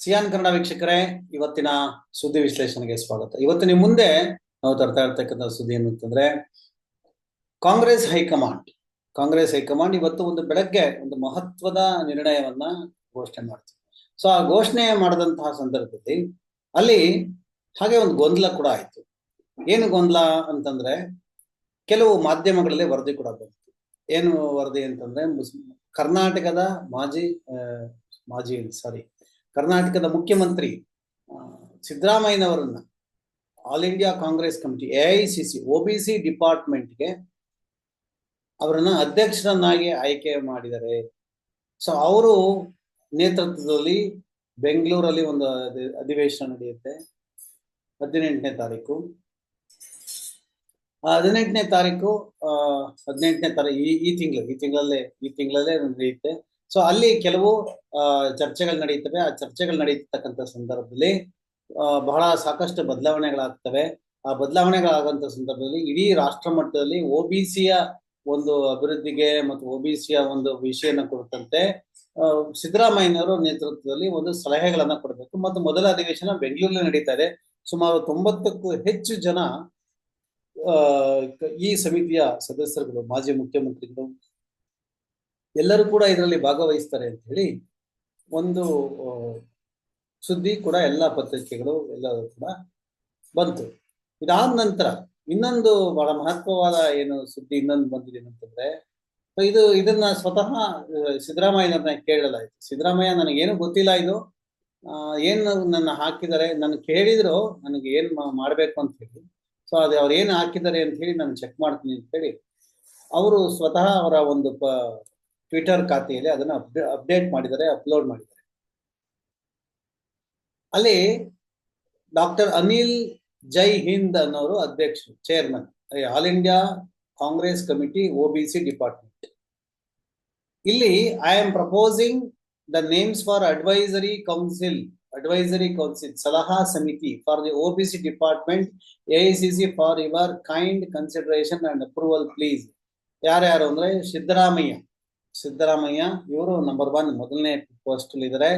Xi'an Kannada ವೀಕ್ಷಕರೇ, ಇವತ್ತಿನ ಸುದ್ದಿ ವಿಶ್ಲೇಷಣೆಗೆ ಸ್ವಾಗತ. ಇವತ್ತು ನಿಮ್ಮ ಮುಂದೆ ನಾವು ತರ್ತಾ ಇರ್ತಕ್ಕಂಥ ಸುದ್ದಿ ಏನು ಅಂತಂದ್ರೆ, ಕಾಂಗ್ರೆಸ್ ಹೈಕಮಾಂಡ್. ಕಾಂಗ್ರೆಸ್ ಹೈಕಮಾಂಡ್ ಇವತ್ತು ಒಂದು ಬೆಳಗ್ಗೆ ಒಂದು ಮಹತ್ವದ ನಿರ್ಣಯವನ್ನ ಘೋಷಣೆ ಮಾಡ್ತೀವಿ ಸೊ, ಆ ಘೋಷಣೆ ಮಾಡಿದಂತಹ ಸಂದರ್ಭದಲ್ಲಿ ಅಲ್ಲಿ ಹಾಗೆ ಒಂದು ಗೊಂದಲ ಕೂಡ ಆಯ್ತು. ಏನು ಗೊಂದಲ ಅಂತಂದ್ರೆ, ಕೆಲವು ಮಾಧ್ಯಮಗಳಲ್ಲಿ ವರದಿ ಕೂಡ ಬಂತು. ಏನು ವರದಿ ಅಂತಂದ್ರೆ ಕರ್ನಾಟಕದ ಮಾಜಿ ಮಾಜಿ ಸಾರಿ ಕರ್ನಾಟಕದ ಮುಖ್ಯಮಂತ್ರಿ ಸಿದ್ದರಾಮಯ್ಯನವರನ್ನ All India Congress Committee A I C C O B C ಡಿಪಾರ್ಟ್ಮೆಂಟ್ಗೆ ಅವರನ್ನ ಅಧ್ಯಕ್ಷರನ್ನಾಗಿ ಆಯ್ಕೆ ಮಾಡಿದ್ದಾರೆ. ಸೊ ಅವರು ನೇತೃತ್ವದಲ್ಲಿ ಬೆಂಗಳೂರಲ್ಲಿ ಒಂದು ಅಧಿವೇಶನ ನಡೆಯುತ್ತೆ, ಹದಿನೆಂಟನೇ ತಾರೀಕು. ಹದಿನೆಂಟನೇ ತಾರೀಕು ಹದಿನೆಂಟನೇ ತಾರೀಕು ಈ ಈ ತಿಂಗಳು, ಈ ತಿಂಗಳಲ್ಲೇ ಈ ತಿಂಗಳಲ್ಲೇ ನಡೆಯುತ್ತೆ. ಸೊ ಅಲ್ಲಿ ಕೆಲವು ಚರ್ಚೆಗಳು ನಡೆಯುತ್ತವೆ ಆ ಚರ್ಚೆಗಳು ನಡೆಯತಕ್ಕಂಥ ಸಂದರ್ಭದಲ್ಲಿ ಬಹಳ ಸಾಕಷ್ಟು ಬದಲಾವಣೆಗಳಾಗ್ತವೆ. ಆ ಬದಲಾವಣೆಗಳಾಗಂತ ಸಂದರ್ಭದಲ್ಲಿ ಇಡೀ ರಾಷ್ಟ್ರ ಮಟ್ಟದಲ್ಲಿ ಒ ಬಿ ಒಂದು ಅಭಿವೃದ್ಧಿಗೆ ಮತ್ತು ಒ ಬಿ ಸಿಯ ಒಂದು ವಿಷಯನ ಕುರಿತಂತೆ ಸಿದ್ದರಾಮಯ್ಯನವರು ನೇತೃತ್ವದಲ್ಲಿ ಒಂದು ಸಲಹೆಗಳನ್ನ ಕೊಡಬೇಕು. ಮತ್ತು ಮೊದಲ ಅಧಿವೇಶನ ಬೆಂಗಳೂರಲ್ಲಿ ನಡೀತಾ ಇದೆ. ಸುಮಾರು ತೊಂಬತ್ತಕ್ಕೂ ಹೆಚ್ಚು ಜನ ಈ ಸಮಿತಿಯ ಸದಸ್ಯರುಗಳು, ಮಾಜಿ ಮುಖ್ಯಮಂತ್ರಿಗಳು ಎಲ್ಲರೂ ಕೂಡ ಇದರಲ್ಲಿ ಭಾಗವಹಿಸ್ತಾರೆ ಅಂತ ಹೇಳಿ ಒಂದು ಸುದ್ದಿ ಕೂಡ ಎಲ್ಲ ಪತ್ರಿಕೆಗಳು ಎಲ್ಲರೂ ಕೂಡ ಬಂತು. ಇದಾದ ನಂತರ ಇನ್ನೊಂದು ಬಹಳ ಮಹತ್ವವಾದ ಏನು ಸುದ್ದಿ ಇನ್ನೊಂದು ಬಂದಿದೆ ಅಂತಂದ್ರೆ ಇದು ಇದನ್ನ ಸ್ವತಃ ಸಿದ್ದರಾಮಯ್ಯನ ಸಿದ್ದರಾಮಯ್ಯನವ್ರನ್ನ ಕೇಳಲಾಯ್ತು. ಸಿದ್ದರಾಮಯ್ಯ, ನನಗೇನು ಗೊತ್ತಿಲ್ಲ ಇದು. ಏನು ನನ್ನ ಹಾಕಿದ್ದಾರೆ, ನಾನು ಕೇಳಿದ್ರು ನನಗೆ ಏನ್ ಮಾಡಬೇಕು ಅಂತ ಹೇಳಿ. ಸೊ, ಅದು ಅವ್ರು ಏನ್ ಹಾಕಿದ್ದಾರೆ ಅಂತ ಹೇಳಿ ನಾನು ಚೆಕ್ ಮಾಡ್ತೀನಿ ಅಂತ ಹೇಳಿ, ಅವರು ಸ್ವತಃ ಅವರ ಒಂದು ಟ್ವಿಟರ್ ಖಾತೆಯಲ್ಲಿ ಅದನ್ನು ಅಪ್ಡೇಟ್ ಮಾಡಿದ್ದಾರೆ ಅಪ್ಲೋಡ್ ಮಾಡಿದ್ದಾರೆ. ಅಲ್ಲಿ ಡಾಕ್ಟರ್ ಅನಿಲ್ ಜೈ ಹಿಂದ್ ಅನ್ನೋರು ಅಧ್ಯಕ್ಷರು chairman All India Congress Committee O B C department ಇಲ್ಲಿ I am proposing the names for advisory council advisory council ಸಲಹಾ ಸಮಿತಿ for the O B C department AICC for your kind consideration and approval please ಯಾರ್ಯಾರು ಅಂದ್ರೆ ಸಿದ್ದರಾಮಯ್ಯ. ಸಿದ್ದರಾಮಯ್ಯ, ಇವರು number one ಮೊದಲನೇ post ಇದ್ದಾರೆ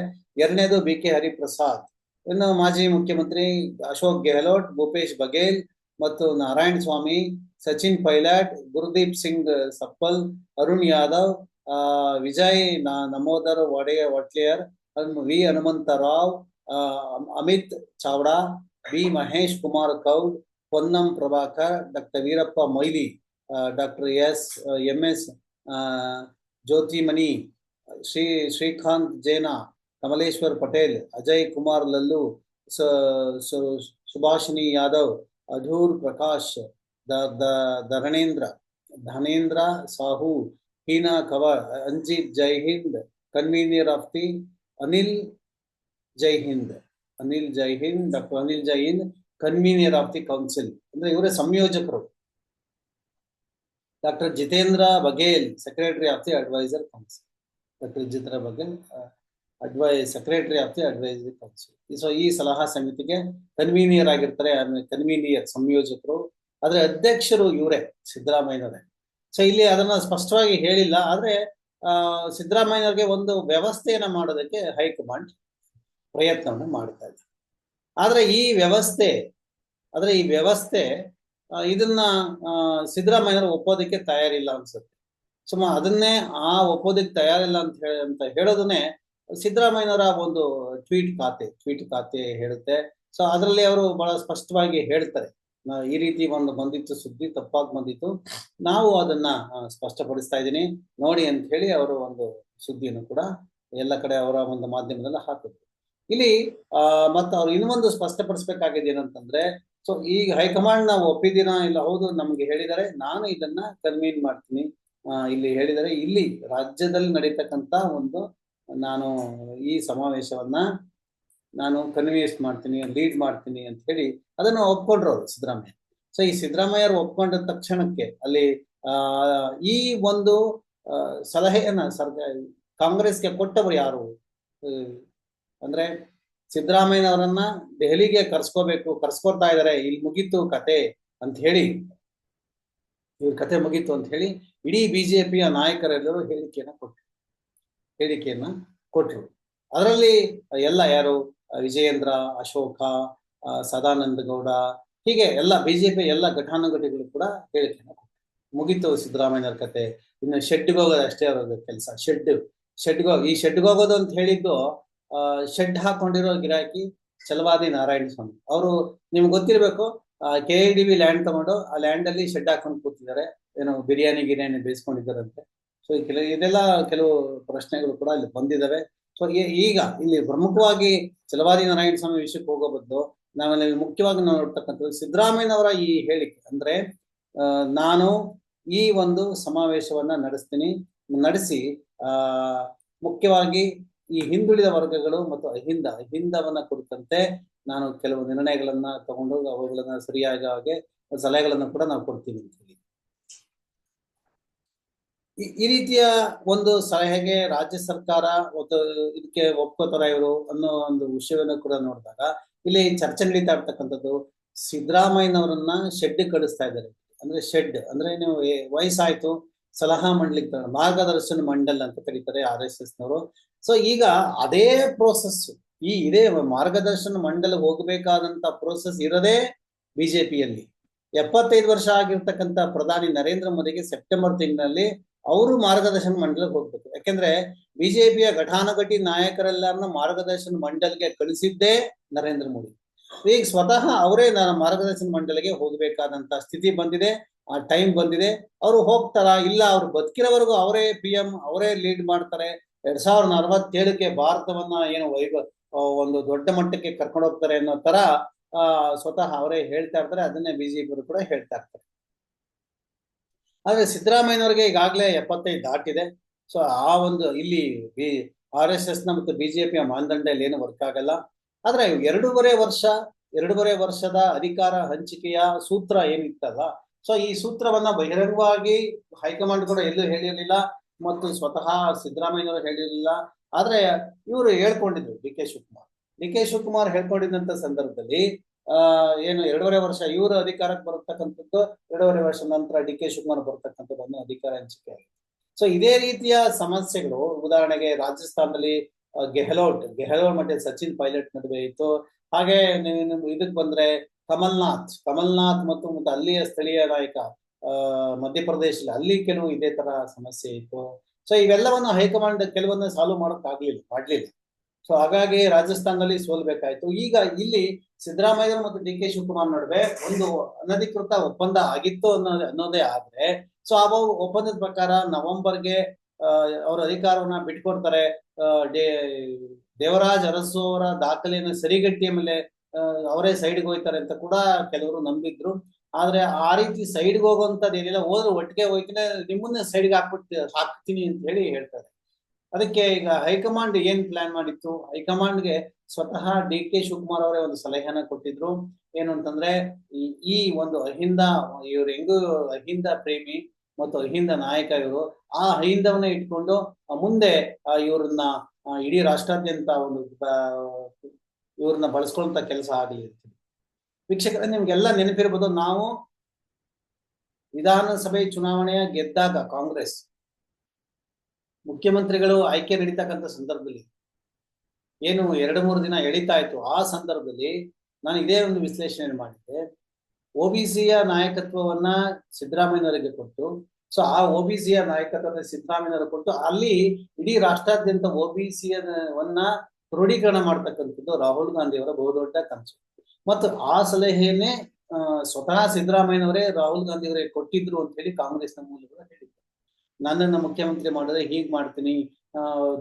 ಎರಡನೇದು B K Hariprasad. ಇನ್ನು ಮಾಜಿ ಮುಖ್ಯಮಂತ್ರಿ ಅಶೋಕ್ ಗೆಹ್ಲೋಟ್, ಭೂಪೇಶ್ ಬಘೇಲ್ ಮತ್ತು ನಾರಾಯಣ ಸ್ವಾಮಿ, ಸಚಿನ್ ಪೈಲಾಟ್, ಗುರುದೀಪ್ ಸಿಂಗ್ ಸಪ್ಪಲ್, ಅರುಣ್ ಯಾದವ್ ವಿಜಯ್ ನಮೋದರ್ ವಡೆಯ ವಟ್ಲಿಯರ್ V Hanumantharao Amit Chavda, B Mahesh Kumar Goud Ponnam Prabhakar, doctor Veerappa Moily doctor S, M S Jothimani, Shri Srikanth Jena, Kamleshwar Patel, Ajay Kumar Lallu, ಸ- ಸು- ಸುಭಾಷಿಣಿ ಯಾದವ್, ಅಧೂರ್ ಪ್ರಕಾಶ್, ದ- Dharanendra, Dhanendra Sahu, Heena cover, Anjit Jai Hind, convener of the Anil Jai Hind, Anil Jai Hind, doctor Anil Jai Hind, convener of the council. ಅಂದ್ರೆ ಇವರೇ ಸಂಯೋಜಕರು. Doctor Jitendra Baghel secretary of the adviser council doctor Jitendra Baghel ಅಡ್ವೈ secretary of the advisory council so ಈ ಸಲಹಾ ಸಮಿತಿಗೆ ಕನ್ವೀನಿಯರ್ ಆಗಿರ್ತಾರೆ ಕನ್ವೀನಿಯರ್ ಸಂಯೋಜಕರು. ಆದ್ರೆ ಅಧ್ಯಕ್ಷರು ಇವರೇ, ಸಿದ್ದರಾಮಯ್ಯನವರೇ. ಸೊ ಇಲ್ಲಿ ಅದನ್ನ ಸ್ಪಷ್ಟವಾಗಿ ಹೇಳಿಲ್ಲ. ಆದ್ರೆ, ಆ, ಸಿದ್ದರಾಮಯ್ಯನವ್ರಿಗೆ ಒಂದು ವ್ಯವಸ್ಥೆಯನ್ನ ಮಾಡೋದಕ್ಕೆ ಹೈಕಮಾಂಡ್ ಪ್ರಯತ್ನವನ್ನು ಮಾಡ್ತಾ ಇದೆ. ಆದ್ರೆ ಈ ವ್ಯವಸ್ಥೆ, ಆದ್ರೆ ಈ ವ್ಯವಸ್ಥೆ ಇದನ್ನ ಆ, ಸಿದ್ದರಾಮಯ್ಯನವರು ಒಪ್ಪೋದಕ್ಕೆ ತಯಾರಿಲ್ಲ ಅನ್ಸುತ್ತೆ. ಸುಮ್ಮ ಅದನ್ನೇ ಆ ಒಪ್ಪೋದಕ್ಕೆ ತಯಾರಿಲ್ಲ ಅಂತ ಹೇಳಿ ಅಂತ ಹೇಳೋದನ್ನೇ ಸಿದ್ದರಾಮಯ್ಯನವರ ಒಂದು ಟ್ವೀಟ್ ಖಾತೆ ಟ್ವೀಟ್ ಖಾತೆ ಹೇಳುತ್ತೆ. ಸೊ ಅದರಲ್ಲಿ ಅವರು ಬಹಳ ಸ್ಪಷ್ಟವಾಗಿ ಹೇಳ್ತಾರೆ. ಈ ರೀತಿ ಒಂದು ಬಂದಿತ್ತು ಸುದ್ದಿ ತಪ್ಪಾಗಿ ಬಂದಿತ್ತು. ನಾವು ಅದನ್ನ ಸ್ಪಷ್ಟಪಡಿಸ್ತಾ ಇದ್ದೀನಿ. ನೋಡಿ ಅಂತ ಹೇಳಿ ಅವರು ಒಂದು ಸುದ್ದಿಯನ್ನು ಕೂಡ ಎಲ್ಲ ಕಡೆ ಅವರ ಒಂದು ಮಾಧ್ಯಮದಲ್ಲಿ ಹಾಕಿದ್ರು. ಇಲ್ಲಿ ಆ ಮತ್ತೆ ಅವ್ರು ಇನ್ನೊಂದು ಸ್ಪಷ್ಟಪಡಿಸ್ಬೇಕಾಗಿದೆ ಏನಂತಂದ್ರೆ ಸೊ ಈಗ ಹೈಕಮಾಂಡ್ ನಾವು ಒಪ್ಪಿದ್ದೀರಾ ಇಲ್ಲ ಹೌದು ನಮ್ಗೆ ಹೇಳಿದರೆ ನಾನು ಇದನ್ನ ಕನ್ವೀನ್ ಮಾಡ್ತೀನಿ. ಇಲ್ಲಿ ಹೇಳಿದರೆ ಇಲ್ಲಿ ರಾಜ್ಯದಲ್ಲಿ ನಡೀತಕ್ಕಂತ ಒಂದು ನಾನು ಈ ಸಮಾವೇಶವನ್ನ ನಾನು ಕನ್ವೀನ್ಸ್ ಮಾಡ್ತೀನಿ ಲೀಡ್ ಮಾಡ್ತೀನಿ ಅಂತ ಹೇಳಿ ಅದನ್ನ ಒಪ್ಕೊಂಡ್ರು ಅವರು ಸಿದ್ದರಾಮಯ್ಯ. ಸೊ ಈ ಸಿದ್ದರಾಮಯ್ಯರು ಒಪ್ಕೊಂಡ ತಕ್ಷಣಕ್ಕೆ ಅಲ್ಲಿ ಈ ಒಂದು ಸಲಹೆಯನ್ನ ಸರ್ಕಾರ ಕಾಂಗ್ರೆಸ್ಗೆ ಕೊಟ್ಟವರು ಯಾರು? ಅಂದ್ರೆ ಸಿದ್ದರಾಮಯ್ಯನವರನ್ನ ದೆಹಲಿಗೆ ಕರ್ಸ್ಕೋಬೇಕು, ಕರ್ಸ್ಕೊಡ್ತಾ ಇದಾರೆ ಇಲ್ಲಿ ಮುಗೀತು ಕತೆ ಅಂತ ಹೇಳಿ, ಇವ್ರ ಕತೆ ಮುಗೀತು ಅಂತ ಹೇಳಿ ಇಡೀ ಬಿಜೆಪಿಯ ನಾಯಕರೆಲ್ಲರೂ ಹೇಳಿಕೆಯನ್ನ ಕೊಟ್ಟರು ಹೇಳಿಕೆಯನ್ನ ಕೊಟ್ರು. ಅದರಲ್ಲಿ ಎಲ್ಲ ಯಾರು? ವಿಜಯೇಂದ್ರ, ಅಶೋಕ ಸದಾನಂದ ಗೌಡ, ಹೀಗೆ ಎಲ್ಲ ಬಿಜೆಪಿ ಎಲ್ಲ ಘಟಾನುಘಟಿಗಳು ಕೂಡ ಹೇಳಿಕೆಯನ್ನ ಕೊಟ್ಟರು ಮುಗೀತು ಸಿದ್ದರಾಮಯ್ಯನವ್ರ ಕತೆ. ಇನ್ನು ಶೆಡ್ಗೆ ಹೋಗೋದು ಅಷ್ಟೇ ಅವ್ರ ಕೆಲಸ. ಶೆಡ್ ಶೆಡ್ಗೆ ಹೋಗಿ ಈ ಶೆಡ್ಗೆ ಹೋಗೋದು ಅಂತ ಹೇಳಿದ್ದು ಶೆಡ್ ಹಾಕೊಂಡಿರೋ ಗಿರಾಕಿ ಚಲವಾದಿ ನಾರಾಯಣ ಸ್ವಾಮಿ. ಅವರು ನಿಮ್ಗೆ ಗೊತ್ತಿರ್ಬೇಕು K I D B land ತಗೊಂಡು ಆ ಲ್ಯಾಂಡ್ ಅಲ್ಲಿ ಶೆಡ್ ಹಾಕೊಂಡು ಕೂತಿದ್ದಾರೆ. ಏನೋ ಬಿರಿಯಾನಿ ಗಿರಿಯಾನಿ ಬೇಯಿಸ್ಕೊಂಡಿದ್ದಾರಂತೆ. ಸೊ ಕೆಲವು ಇದೆಲ್ಲ ಕೆಲವು ಪ್ರಶ್ನೆಗಳು ಕೂಡ ಇಲ್ಲಿ ಬಂದಿದ್ದಾವೆ ಸೊ ಈಗ ಇಲ್ಲಿ ಪ್ರಮುಖವಾಗಿ ಚಲವಾದಿ ನಾರಾಯಣ ಸ್ವಾಮಿ ವಿಷಯಕ್ಕೆ ಹೋಗೋ ಬದಲು ನಾವೆಲ್ಲ ಮುಖ್ಯವಾಗಿ ನೋಡ್ತಕ್ಕಂಥದ್ದು ಸಿದ್ದರಾಮಯ್ಯನವರ ಈ ಹೇಳಿಕೆ. ಅಂದ್ರೆ ನಾನು ಈ ಒಂದು ಸಮಾವೇಶವನ್ನ ನಡೆಸ್ತೀನಿ. ನಡೆಸಿ ಮುಖ್ಯವಾಗಿ ಈ ಹಿಂದುಳಿದ ವರ್ಗಗಳು ಮತ್ತು ಅಹಿಂದ, ಅಹಿಂದವನ್ನ ಕುರಿತಂತೆ ನಾನು ಕೆಲವು ನಿರ್ಣಯಗಳನ್ನ ತಗೊಂಡು ಅವುಗಳನ್ನ ಸರಿಯಾಗಿ ಹಾಗೆ ಸಲಹೆಗಳನ್ನ ಕೂಡ ನಾವು ಕೊಡ್ತೀವಿ ಅಂತ ಹೇಳಿ. ಈ- ರೀತಿಯ ಒಂದು ಸಲಹೆಗೆ ರಾಜ್ಯ ಸರ್ಕಾರ ಮತ್ತು ಇದಕ್ಕೆ ಒಪ್ಕೋತಾರ ಇವರು ಅನ್ನೋ ಒಂದು ವಿಷಯವನ್ನ ಕೂಡ ನೋಡಿದಾಗ ಇಲ್ಲಿ ಚರ್ಚೆ ನಡೀತಾ ಇರ್ತಕ್ಕಂಥದ್ದು ಸಿದ್ದರಾಮಯ್ಯನವರನ್ನ ಶೆಡ್ ಕಳಿಸ್ತಾ ಇದ್ದಾರೆ. ಅಂದ್ರೆ ಶೆಡ್ ಅಂದ್ರೆ ನೀವು ವಯಸ್ಸಾಯ್ತು ಸಲಹಾ ಮಂಡಳಿ ಮಾರ್ಗದರ್ಶನ ಮಂಡಲ್ ಅಂತ ಕರೀತಾರೆ ಆರ್ ಎಸ್ ಎಸ್ ನವರು ಸೊ ಈಗ ಅದೇ ಪ್ರೋಸೆಸ್ ಈ ಇದೇ ಮಾರ್ಗದರ್ಶನ ಮಂಡಲ ಹೋಗಬೇಕಾದಂತ ಪ್ರೋಸೆಸ್ ಇರದೇ ಬಿಜೆಪಿಯಲ್ಲಿ. ಎಪ್ಪತ್ತೈದು ವರ್ಷ ಆಗಿರ್ತಕ್ಕಂಥ ಪ್ರಧಾನಿ ನರೇಂದ್ರ ಮೋದಿಗೆ ಸೆಪ್ಟೆಂಬರ್ ತಿಂಗಳಲ್ಲಿ ಅವರು ಮಾರ್ಗದರ್ಶನ ಮಂಡಲಕ್ಕೆ ಹೋಗ್ಬೇಕು. ಯಾಕೆಂದ್ರೆ ಬಿಜೆಪಿಯ ಘಟಾನುಘಟಿ ನಾಯಕರೆಲ್ಲರನ್ನ ಮಾರ್ಗದರ್ಶನ ಮಂಡಲ್ಗೆ ಕಳಿಸಿದ್ದೇ ನರೇಂದ್ರ ಮೋದಿ. ಈಗ ಸ್ವತಃ ಅವರೇ ಮಾರ್ಗದರ್ಶನ ಮಂಡಲಿಗೆ ಹೋಗಬೇಕಾದಂತ ಸ್ಥಿತಿ ಬಂದಿದೆ. ಆ ಟೈಮ್ ಬಂದಿದೆ. ಅವರು ಹೋಗ್ತಾರ? ಇಲ್ಲ, ಅವ್ರು ಬದುಕಿರೋವರೆಗೂ ಅವರೇ ಪಿ ಎಂ ಅವರೇ ಲೀಡ್ ಮಾಡ್ತಾರೆ. ಎರಡ್ ಸಾವಿರದ ನಲವತ್ತೇಳಕ್ಕೆ ಭಾರತವನ್ನ ಏನು ವೈಭ ಒಂದು ದೊಡ್ಡ ಮಟ್ಟಕ್ಕೆ ಕರ್ಕೊಂಡು ಹೋಗ್ತಾರೆ ಅನ್ನೋ ತರ ಸ್ವತಃ ಅವರೇ ಹೇಳ್ತಾ ಇರ್ತಾರೆ. ಅದನ್ನೇ ಬಿಜೆಪಿ ಕೂಡ ಹೇಳ್ತಾ ಇರ್ತಾರೆ. ಆದ್ರೆ ಸಿದ್ದರಾಮಯ್ಯನವ್ರಿಗೆ ಈಗಾಗಲೇ ಎಪ್ಪತ್ತೈದು ದಾಟಿದೆ. ಸೊ ಆ ಒಂದು ಇಲ್ಲಿ ಬಿ ಆರ್ ಎಸ್ ಎಸ್ನ ಮತ್ತು ಬಿಜೆಪಿಯ ಮಾನದಂಡ ಇಲ್ಲಿ ಏನು ವರ್ಕ್ ಆಗಲ್ಲ. ಆದ್ರೆ ಎರಡೂವರೆ ವರ್ಷ, ಎರಡೂವರೆ ವರ್ಷದ ಅಧಿಕಾರ ಹಂಚಿಕೆಯ ಸೂತ್ರ ಏನಿತ್ತಲ್ಲ ಸೊ ಈ ಸೂತ್ರವನ್ನ ಬಹಿರಂಗವಾಗಿ ಹೈಕಮಾಂಡ್ ಕೂಡ ಎಲ್ಲೂ ಹೇಳಿರಲಿಲ್ಲ ಮತ್ತು ಸ್ವತಃ ಸಿದ್ದರಾಮಯ್ಯನವರು ಹೇಳಿರಲಿಲ್ಲ. ಆದ್ರೆ ಇವರು ಹೇಳ್ಕೊಂಡಿದ್ರು D K Shivakumar. D K Shivakumar ಹೇಳ್ಕೊಂಡಿದ್ದಂತ ಸಂದರ್ಭದಲ್ಲಿ, ಆ, ಏನು ಎರಡೂವರೆ ವರ್ಷ ಇವರು ಅಧಿಕಾರಕ್ಕೆ ಬರತಕ್ಕಂಥದ್ದು, ಎರಡೂವರೆ ವರ್ಷ ನಂತರ ಡಿ ಕೆ ಶಿವಕುಮಾರ್ ಬರ್ತಕ್ಕಂಥದ್ದು ಅನ್ನೋ ಅಧಿಕಾರ ಹಂಚಿಕೆ ಸೊ ಇದೇ ರೀತಿಯ ಸಮಸ್ಯೆಗಳು, ಉದಾಹರಣೆಗೆ ರಾಜಸ್ಥಾನದಲ್ಲಿ ಗೆಹ್ಲೋಟ್ ಗೆಹ್ಲೋಟ್ ಮತ್ತೆ ಸಚಿನ್ ಪೈಲಟ್ ನಡುವೆ ಇತ್ತು. ಹಾಗೆ ಇದಕ್ ಬಂದ್ರೆ ಕಮಲ್ನಾಥ್ ಕಮಲ್ನಾಥ್ ಮತ್ತು ಮತ್ತು ಅಲ್ಲಿಯ ಸ್ಥಳೀಯ ನಾಯಕ, ಆ ಮಧ್ಯಪ್ರದೇಶದಲ್ಲಿ ಅಲ್ಲಿ ಕೆಲವು ಇದೇ ತರ ಸಮಸ್ಯೆ ಇತ್ತು. ಸೊ ಇವೆಲ್ಲವನ್ನು ಹೈಕಮಾಂಡ್ ಕೆಲವನ್ನ ಸಾಲ್ವ್ ಮಾಡಕ್ ಆಗ್ಲಿಲ್ಲ ಮಾಡ್ಲಿಲ್ಲ. ಸೊ ಹಾಗಾಗಿ ರಾಜಸ್ಥಾನದಲ್ಲಿ ಸೋಲ್ಬೇಕಾಯ್ತು. ಈಗ ಇಲ್ಲಿ ಸಿದ್ದರಾಮಯ್ಯ ಮತ್ತು ಡಿ ಕೆ ಶಿವಕುಮಾರ್ ನಡುವೆ ಒಂದು ಅನಧಿಕೃತ ಒಪ್ಪಂದ ಆಗಿತ್ತು ಅನ್ನೋ, ಅನ್ನೋದೇ ಆದ್ರೆ ಸೊ ಆ ಒಪ್ಪಂದದ ಪ್ರಕಾರ ನವೆಂಬರ್ಗೆ ಅವರ ಅಧಿಕಾರವನ್ನ ಬಿಟ್ಕೊಡ್ತಾರೆ. ಅಹ್ ದೇವರಾಜ್ ಅರಸು ಅವರ ದಾಖಲೆಯನ್ನು ಸರಿಗಟ್ಟಿಯ ಮೇಲೆ ಅವರೇ ಸೈಡ್ಗೆ ಹೋಯ್ತಾರೆ ಅಂತ ಕೂಡ ಕೆಲವರು ನಂಬಿದ್ರು. ಆದ್ರೆ ಆ ರೀತಿ ಸೈಡ್ಗೆ ಹೋಗುವಂತದ್ದು ಏನಿಲ್ಲ, ಹೋದ್ರೆ ಒಟ್ಟಿಗೆ ಹೋಯ್ತಿನೇ ನಿಮ್ಮನ್ನ ಸೈಡ್ಗೆ ಹಾಕ್ಬಿಟ್ಟು, ಹಾಕ್ತೀನಿ ಅಂತ ಹೇಳಿ ಹೇಳ್ತಾರೆ. ಅದಕ್ಕೆ ಈಗ ಹೈಕಮಾಂಡ್ ಏನ್ ಪ್ಲಾನ್ ಮಾಡಿತ್ತು? ಹೈಕಮಾಂಡ್ಗೆ ಸ್ವತಃ ಡಿ ಕೆ ಶಿವಕುಮಾರ್ ಅವರೇ ಒಂದು ಸಲಹೆಯನ್ನ ಕೊಟ್ಟಿದ್ರು. ಏನು ಅಂತಂದ್ರೆ, ಈ- ಒಂದು ಅಹಿಂದ, ಇವ್ರು ಹೆಂಗೂ ಅಹಿಂದ ಪ್ರೇಮಿ ಮತ್ತು ಅಹಿಂದ ನಾಯಕ ಇವರು, ಆ ಅಹಿಂದವನ್ನ ಇಟ್ಕೊಂಡು ಮುಂದೆ ಇವ್ರನ್ನ ಇಡೀ ರಾಷ್ಟ್ರಾದ್ಯಂತ ಒಂದು ಇವ್ರನ್ನ ಬಳಸ್ಕೊಳ್ಳುವಂತ ಕೆಲಸ ಆಗಲಿ ಅಂತ ವೀಕ್ಷಕರ, ನಿಮ್ಗೆಲ್ಲ ನೆನಪಿರ್ಬೋದು, ನಾವು ವಿಧಾನಸಭೆ ಚುನಾವಣೆಯ ಗೆದ್ದಾಗ ಕಾಂಗ್ರೆಸ್ ಮುಖ್ಯಮಂತ್ರಿಗಳು ಆಯ್ಕೆ ನಡೀತಕ್ಕಂಥ ಸಂದರ್ಭದಲ್ಲಿ ಏನು ಎರಡು ಮೂರು ದಿನ ಎಳಿತಾ ಇತ್ತು. ಆ ಸಂದರ್ಭದಲ್ಲಿ ನಾನು ಇದೇ ಒಂದು ವಿಶ್ಲೇಷಣೆ ಮಾಡಿದ್ದೆ. ಒಬಿಸಿಯ ನಾಯಕತ್ವವನ್ನ ಸಿದ್ದರಾಮಯ್ಯನವರಿಗೆ ಕೊಟ್ಟು, ಸೊ ಆ ಒಬಿಸಿಯ ನಾಯಕತ್ವದ ಸಿದ್ದರಾಮಯ್ಯನವರು ಕೊಟ್ಟು ಅಲ್ಲಿ ಇಡೀ ರಾಷ್ಟ್ರಾದ್ಯಂತ ಒಬಿಸಿಯವನ್ನ ಕ್ರೋಢೀಕರಣ ಮಾಡ್ತಕ್ಕಂಥದ್ದು ರಾಹುಲ್ ಗಾಂಧಿಯವರ ಬಹುದೊಡ್ಡ ಕನಸು. ಮತ್ತು ಆ ಸಲಹೆಯನ್ನೇ ಸ್ವತಃ ಸಿದ್ದರಾಮಯ್ಯನವರೇ ರಾಹುಲ್ ಗಾಂಧಿ ಕೊಟ್ಟಿದ್ರು ಅಂತ ಹೇಳಿ ಕಾಂಗ್ರೆಸ್ನ ಮೂಲಗಳು ಹೇಳಿದ್ರು ನನ್ನನ್ನು ಮುಖ್ಯಮಂತ್ರಿ ಮಾಡಿದ್ರೆ ಹೀಗ್ ಮಾಡ್ತೀನಿ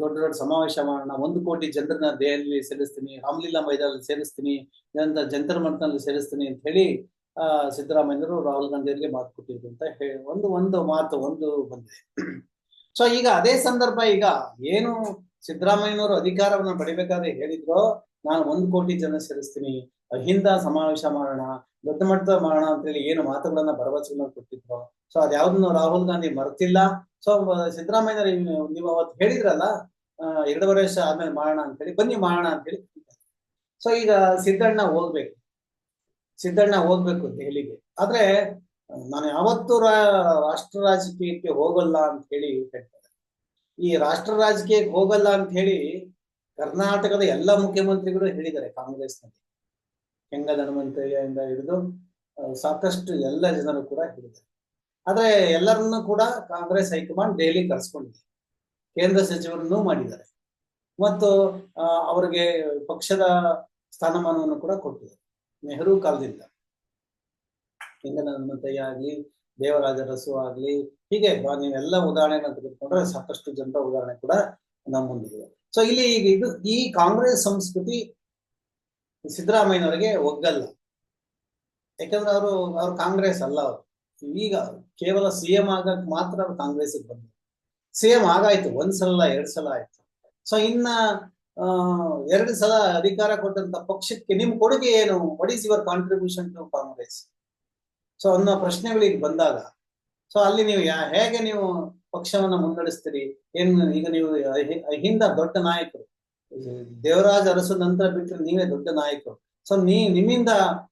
ದೊಡ್ಡ ದೊಡ್ಡ ಸಮಾವೇಶ ಮಾಡೋಣ, ಒಂದು ಕೋಟಿ ಜನರನ್ನ ದೆಹಲಿಯಲ್ಲಿ ಸೇರಿಸ್ತೀನಿ, ರಾಮಲೀಲಾ ಮೈದಾನದಲ್ಲಿ ಸೇರಿಸ್ತೀನಿ ಅಂತ ಜಂತರ್ ಮಂತ್ರದಲ್ಲಿ ಸೇರಿಸ್ತೀನಿ ಅಂತ ಹೇಳಿ, ಆ ಸಿದ್ದರಾಮಯ್ಯರು ರಾಹುಲ್ ಗಾಂಧಿ ಅವರಿಗೆ ಮಾತು ಕೊಟ್ಟಿದ್ರು ಅಂತ ಹೇಳಿ ಒಂದು ಒಂದು ಮಾತು, ಒಂದು ಬಂದಿದೆ. ಸೊ ಈಗ ಅದೇ ಸಂದರ್ಭ, ಈಗ ಏನು ಸಿದ್ದರಾಮಯ್ಯನವರು ಅಧಿಕಾರವನ್ನ ಪಡಿಬೇಕಾದ್ರೆ ಹೇಳಿದ್ರು, ನಾನು ಒಂದು ಕೋಟಿ ಜನ ಸೇರಿಸ್ತೀನಿ, ಅಹಿಂದ ಸಮಾವೇಶ ಮಾಡೋಣ, ದೊಡ್ಡ ಮಟ್ಟದ ಮಾಡೋಣ ಅಂತ ಹೇಳಿ ಏನು ಮಾತುಗಳನ್ನ ಭರವಸೆಗಳನ್ನ ಕೊಟ್ಟಿದ್ರು. ಸೊ ಅದ್ಯಾವ್ದನ್ನು ರಾಹುಲ್ ಗಾಂಧಿ ಮರ್ತಿಲ್ಲ. ಸೊ ಸಿದ್ದರಾಮಯ್ಯ ನೀವು ಅವತ್ತು ಹೇಳಿದ್ರಲ್ಲ ಎರಡೂವರೆ ವರ್ಷ ಆದ್ಮೇಲೆ ಮಾಡೋಣ ಅಂತ ಹೇಳಿ ಬನ್ನಿ ಮಾಡೋಣ ಅಂತ ಹೇಳಿ ಸೊ ಈಗ ಸಿದ್ದಣ್ಣ ಹೋಗ್ಬೇಕು. ಸಿದ್ದಣ್ಣ ಹೋಗ್ಬೇಕು ದೆಹಲಿಗೆ. ಆದ್ರೆ, ನಾನು ಯಾವತ್ತೂ ರಾಷ್ಟ್ರ ರಾಜಕೀಯಕ್ಕೆ ಹೋಗಲ್ಲ ಅಂತ ಹೇಳಿ ಹೇಳ್ತಾರೆ ಈ ರಾಷ್ಟ್ರ ರಾಜಕೀಯಕ್ಕೆ ಹೋಗಲ್ಲ ಅಂತ ಹೇಳಿ ಕರ್ನಾಟಕದ ಎಲ್ಲ ಮುಖ್ಯಮಂತ್ರಿಗಳು ಹೇಳಿದ್ದಾರೆ ಕಾಂಗ್ರೆಸ್ನಲ್ಲಿ. ಕೆಂಗದ ಹನುಮಂತಯ್ಯಿಂದ ಹಿಡಿದು ಸಾಕಷ್ಟು ಎಲ್ಲ ಜನರು ಕೂಡ ಹೇಳಿದ್ದಾರೆ. ಆದ್ರೆ ಎಲ್ಲರನ್ನೂ ಕೂಡ ಕಾಂಗ್ರೆಸ್ ಹೈಕಮಾಂಡ್ ಡೈಲಿ ಕರೆಸ್ಕೊಂಡಿದೆ. ಕೇಂದ್ರ ಸಚಿವರನ್ನೂ ಮಾಡಿದ್ದಾರೆ. ಮತ್ತು ಅವರಿಗೆ ಪಕ್ಷದ ಸ್ಥಾನಮಾನವನ್ನು ಕೂಡ ಕೊಟ್ಟಿದ್ದಾರೆ. ನೆಹರು ಕಾಲದಿಂದ. ಹೆಂಗನ ಹನುಮಂತಯ್ಯ ಆಗ್ಲಿ, ದೇವರಾಜ ಅರಸು ಆಗ್ಲಿ ಹೀಗೆ ನೀವೆಲ್ಲ ಉದಾಹರಣೆಯನ್ನು ತೆಗೆದುಕೊಂಡ್ರೆ ಸಾಕಷ್ಟು ಜನರ ಉದಾಹರಣೆ ಕೂಡ ನಮ್ಮ ಮುಂದಿದೆ. ಸೊ ಇಲ್ಲಿ ಈಗ ಇದು ಈ ಕಾಂಗ್ರೆಸ್ ಸಂಸ್ಕೃತಿ ಸಿದ್ದರಾಮಯ್ಯನವರಿಗೆ ಒಗ್ಗಲ್ಲ. ಯಾಕಂದ್ರೆ ಅವರು, ಅವ್ರು ಕಾಂಗ್ರೆಸ್ ಅಲ್ಲ ಅವರು. ಈಗ ಕೇವಲ ಸಿಎಂ ಆಗಕ್ ಮಾತ್ರ ಅವ್ರು ಕಾಂಗ್ರೆಸ್ ಬಂದ್ರು. ಸಿಎಂ ಆಗಾಯ್ತು ಒಂದ್ಸಲ ಎರಡ್ ಸಲ ಆಯ್ತು. ಸೊ ಇನ್ನ ಎರಡು ಸಲ ಅಧಿಕಾರ ಕೊಟ್ಟಂತ ಪಕ್ಷಕ್ಕೆ ನಿಮ್ ಕೊಡುಗೆ ಏನು? What is your contribution to Congress? So ಅನ್ನೋ ಪ್ರಶ್ನೆಗಳಿಗೆ ಬಂದಾಗ ಸೊ ಅಲ್ಲಿ ನೀವು ಯಾ- ಹೇಗೆ ನೀವು ಪಕ್ಷವನ್ನ ಮುನ್ನಡೆಸ್ತೀರಿ? ಏನ್ ಈಗ ನೀವು ಹಿಂದ ದೊಡ್ಡ ನಾಯಕರು. ದೇವರಾಜ ಅರಸು ನಂತರ ಬಿಟ್ಟರೆ ನೀವೇ ದೊಡ್ಡ ನಾಯಕರು. ಸೊ ನೀ, ನಿಮ್ಮಿಂದ